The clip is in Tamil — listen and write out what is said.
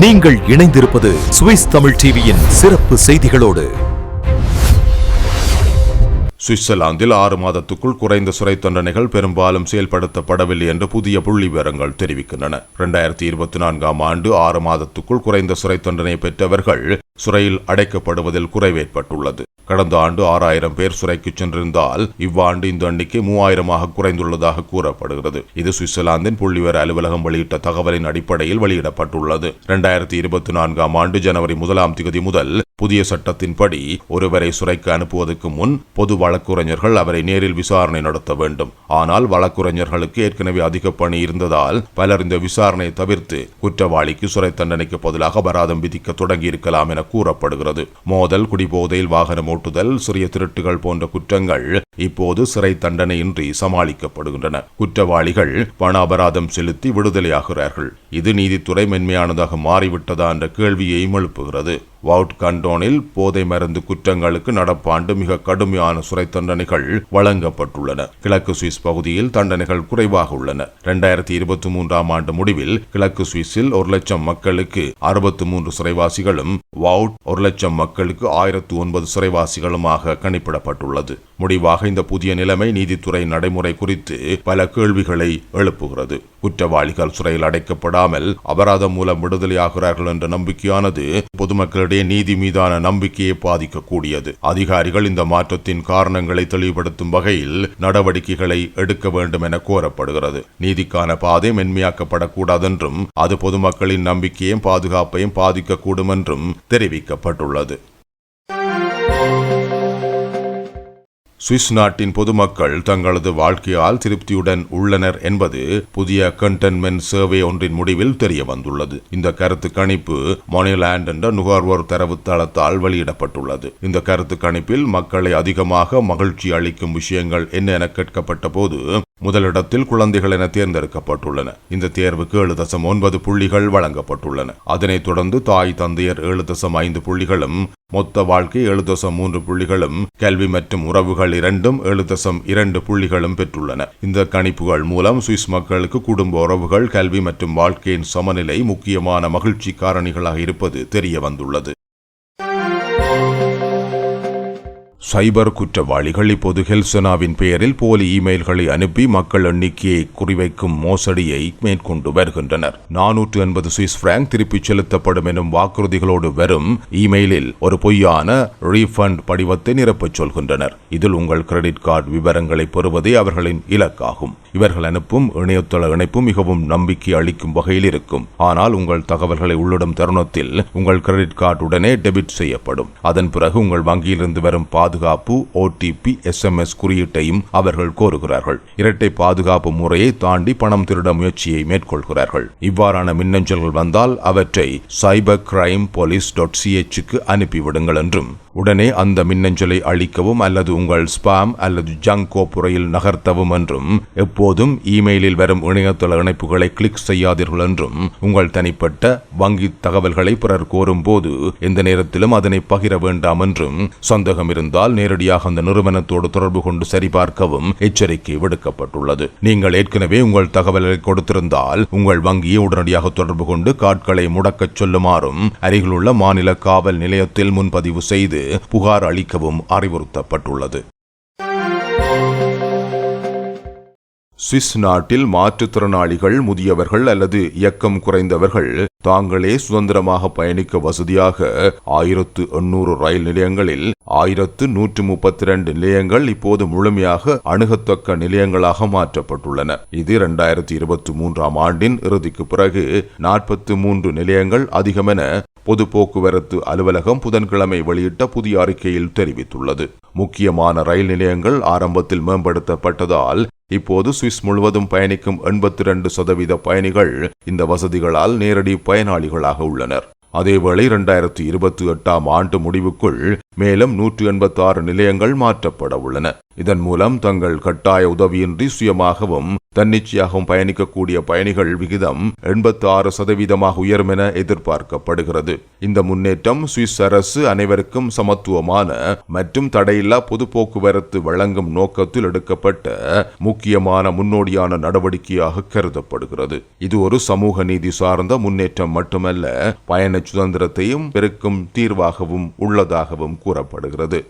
நீங்கள் இணைந்திருப்பது சுவிஸ் தமிழ் டிவியின் சிறப்பு செய்திகளோடு. சுவிட்சர்லாந்தில் ஆறு மாதத்துக்குள் குறைந்த சிறை தண்டனைகள் பெரும்பாலும் செயல்படுத்தப்படவில்லை என்று புதிய புள்ளி விவரங்கள் தெரிவிக்கின்றன. இரண்டாயிரத்தி இருபத்தி நான்காம் ஆண்டு ஆறு மாதத்துக்குள் குறைந்த சிறை தண்டனை பெற்றவர்கள் சிறையில் அடைக்கப்படுவதில் குறைவேற்பட்டுள்ளது. கடந்த ஆண்டு ஆறாயிரம் பேர் சிறைக்கு சென்றிருந்தால் இவ்வாண்டு இந்த எண்ணிக்கை மூவாயிரமாக குறைந்துள்ளதாக கூறப்படுகிறது. இது சுவிட்சர்லாந்தின் புள்ளிவர அலுவலகம் வெளியிட்ட தகவலின் அடிப்படையில் வெளியிடப்பட்டுள்ளது. இரண்டாயிரத்தி இருபத்தி நான்காம் ஆண்டு ஜனவரி முதலாம் திகதி முதல் புதிய சட்டத்தின்படி ஒருவரை சிறைக்கு அனுப்புவதற்கு முன் பொது வழக்குரைஞர்கள் அவரை நேரில் விசாரணை நடத்த வேண்டும். ஆனால் வழக்குரைஞர்களுக்கு ஏற்கனவே அதிக பணி இருந்ததால் பலர் இந்த விசாரணையை தவிர்த்து குற்றவாளிக்கு சிறை தண்டனைக்கு பதிலாக அபராதம் விதிக்க தொடங்கியிருக்கலாம் என கூறப்படுகிறது. மோதல் குடிபோதையில் வாகனம் ஓட்டுதல் சிறிய திருட்டுகள் போன்ற குற்றங்கள் இப்போது சிறை தண்டனையின்றி சமாளிக்கப்படுகின்றன. குற்றவாளிகள் பண அபராதம் செலுத்தி விடுதலையாகிறார்கள். இது நீதித்துறை மென்மையானதாக மாறிவிட்டதா என்ற கேள்வியையும் எழுப்புகிறது. வவுட் கண்டோனில் போதை மருந்து குற்றங்களுக்கு நடப்பாண்டு மிக கடுமையான சிறை தண்டனைகள் வழங்கப்பட்டுள்ளன. கிழக்கு சுவிஸ் பகுதியில் தண்டனைகள் குறைவாக உள்ளன. இரண்டாயிரத்தி இருபத்தி மூன்றாம் ஆண்டு முடிவில் கிழக்கு சுவிஸில் ஒரு லட்சம் மக்களுக்கு அறுபத்தி மூன்று சிறைவாசிகளும் வவுட் ஒரு லட்சம் மக்களுக்கு ஆயிரத்து ஒன்பது சிறைவாசிகளுமாக கணிப்பிடப்பட்டுள்ளது. முடிவாக இந்த புதிய நிலைமை நீதித்துறை நடைமுறை குறித்து பல கேள்விகளை எழுப்புகிறது. குற்றவாளிகள் சிறையில் அடைக்கப்படாமல் அபராதம் மூலம் விடுதலையாகிறார்கள் என்ற நம்பிக்கையானது பொதுமக்களிடையே நீதி மீதான நம்பிக்கையை பாதிக்கக்கூடியது. அதிகாரிகள் இந்த மாற்றத்தின் காரணங்களை தெளிவுபடுத்தும் வகையில் நடவடிக்கைகளை எடுக்க வேண்டும் என கோரப்படுகிறது. நீதிக்கான பாதை மென்மையாக்கப்படக்கூடாதென்றும் அது பொதுமக்களின் நம்பிக்கையும் பாதுகாப்பையும் பாதிக்கக்கூடும் என்றும் தெரிவிக்கப்பட்டுள்ளது. சுவிஸ் நாட்டின் பொதுமக்கள் தங்களது வாழ்க்கையால் திருப்தியுடன் உள்ளனர் என்பது புதிய கண்டென்மென்ட் சர்வே ஒன்றின் முடிவில் தெரிய வந்துள்ளது. இந்த கருத்து கணிப்பு மொனிலாண்ட் என்ற நுகர்வோர் தரவு தளத்தால் வெளியிடப்பட்டுள்ளது. இந்த கருத்து கணிப்பில் மக்களை அதிகமாக மகிழ்ச்சி அளிக்கும் விஷயங்கள் என்ன என கேட்கப்பட்ட போது முதலிடத்தில் குழந்தைகள் என தேர்ந்தெடுக்கப்பட்டுள்ளன. இந்த தேர்வுக்கு ஏழு தசம் ஒன்பது புள்ளிகள் வழங்கப்பட்டுள்ளன. அதனைத் தொடர்ந்து தாய் தந்தையர் ஏழு தசம் ஐந்து புள்ளிகளும் மொத்த வாழ்க்கை ஏழு தசம் மூன்று புள்ளிகளும் கல்வி மற்றும் உறவுகள் இரண்டும் ஏழு தசம் இரண்டு புள்ளிகளும் பெற்றுள்ளன. இந்த கணிப்புகள் மூலம் சுவிஸ் மக்களுக்கு குடும்ப உறவுகள் கல்வி மற்றும் வாழ்க்கையின் சமநிலை முக்கியமான மகிழ்ச்சி காரணிகளாக இருப்பது தெரிய வந்துள்ளது சைபர் குற்றவாளிகள் இப்போது ஹெல்சனாவின் பெயரில் போலி இமெயில்களை அனுப்பி மக்கள் எண்ணிக்கையை குறிவைக்கும் மோசடியை மேற்கொண்டு வருகின்றனர். நானூற்று எண்பது சுவிஸ் பிராங்க் திருப்பிச் செலுத்தப்படும் எனும் வாக்குறுதிகளோடு வரும் இமெயிலில் ஒரு பொய்யான ரீஃபண்ட் படிவத்தை நிரப்பச் சொல்கின்றனர். இதில் உங்கள் கிரெடிட் கார்டு விவரங்களை பெறுவதே அவர்களின் இலக்காகும். இவர்கள் அனுப்பும் இணையதள இணைப்பு மிகவும் நம்பிக்கை அளிக்கும் வகையில் இருக்கும். ஆனால் உங்கள் தகவல்களை உள்ளிடும் தருணத்தில் உங்கள் கிரெடிட் கார்டு உடனே டெபிட் செய்யப்படும். அதன் பிறகு உங்கள் வங்கியிலிருந்து வரும் பாதுகாப்பு ஓடிபி எஸ்எம்எஸ் குறியீட்டையும் அவர்கள் கோருகிறார்கள். இரட்டை பாதுகாப்பு முறையை தாண்டி பணம் திருட முயற்சியை மேற்கொள்கிறார்கள். இவ்வாறான மின்னஞ்சல்கள் வந்தால் அவற்றை சைபர் கிரைம் போலீஸ் டாட் சிஹெச்சுக்கு அனுப்பிவிடுங்கள் என்றும் உடனே அந்த மின்னஞ்சலை அழிக்கவும் அல்லது உங்கள் ஸ்பாம் அல்லது ஜங்க் கோப்புறையில் நகர்த்தவும் என்றும் எப்போதும் இமெயிலில் வரும் இணையதள இணைப்புகளை கிளிக் செய்யாதீர்கள் என்றும் உங்கள் தனிப்பட்ட வங்கி தகவல்களை பிறர் கோரும் போது எந்த நேரத்திலும் அதனை பகிர வேண்டாம் என்றும் சந்தேகம் இருந்தால் நேரடியாக அந்த நிறுவனத்தோடு தொடர்பு கொண்டு சரிபார்க்கவும் எச்சரிக்கை விடுக்கப்பட்டுள்ளது. நீங்கள் ஏற்கனவே உங்கள் தகவல்களை கொடுத்திருந்தால் உங்கள் வங்கியை உடனடியாக தொடர்பு கொண்டு காட்களை முடக்கச் சொல்லுமாறும் அருகிலுள்ள மாநில காவல் நிலையத்தில் முன்பதிவு செய்து புகார் அளிக்கவும் அறிவுறுத்தப்பட்டுள்ளது. சுவிஸ் நாட்டில் மாற்றுத்திறனாளிகள் முதியவர்கள் அல்லது இயக்கம் குறைந்தவர்கள் தாங்களே சுதந்திரமாக பயணிக்க வசதியாக ஆயிரத்து எண்ணூறு ரயில் நிலையங்களில் ஆயிரத்து நூற்று முப்பத்தி இரண்டு நிலையங்கள் இப்போது முழுமையாக அணுகத்தக்க நிலையங்களாக மாற்றப்பட்டுள்ளன. இது இரண்டாயிரத்தி இருபத்தி மூன்றாம் ஆண்டின் இறுதிக்கு பிறகு நாற்பத்தி மூன்று நிலையங்கள் அதிகமென பொது போக்குவரத்து அலுவலகம் புதன்கிழமை வெளியிட்ட புதிய அறிக்கையில் தெரிவித்துள்ளது. முக்கியமான ரயில் நிலையங்கள் ஆரம்பத்தில் மேம்படுத்தப்பட்டதால் இப்போது சுவிஸ் முழுவதும் பயணிக்கும் எண்பத்தி இரண்டு சதவீத பயணிகள் இந்த வசதிகளால் நேரடி பயனாளிகளாக உள்ளனர். அதேவேளை இரண்டாயிரத்தி இருபத்தி எட்டாம் ஆண்டு முடிவுக்குள் மேலும் நூற்றி எண்பத்தி ஆறு நிலையங்கள் மாற்றப்பட உள்ளன. இதன் மூலம் தங்கள் கட்டாய உதவியின்றி சுயமாகவும் தன்னிச்சையாகவும் பயணிக்கக்கூடிய பயணிகள் விகிதம் எண்பத்தி ஆறு சதவீதமாக உயரும் என எதிர்பார்க்கப்படுகிறது. இந்த முன்னேற்றம் சுவிஸ் அரசு அனைவருக்கும் சமத்துவமான மற்றும் தடையில்லா பொது போக்குவரத்து வழங்கும் நோக்கத்தில் எடுக்கப்பட்ட முக்கியமான முன்னோடியான நடவடிக்கையாக கருதப்படுகிறது. இது ஒரு சமூக நீதி சார்ந்த முன்னேற்றம் மட்டுமல்ல பயண சுதந்திரத்தையும் பெருக்கும் தீர்வாகவும் உள்ளதாகவும் கூறப்படுகிறது.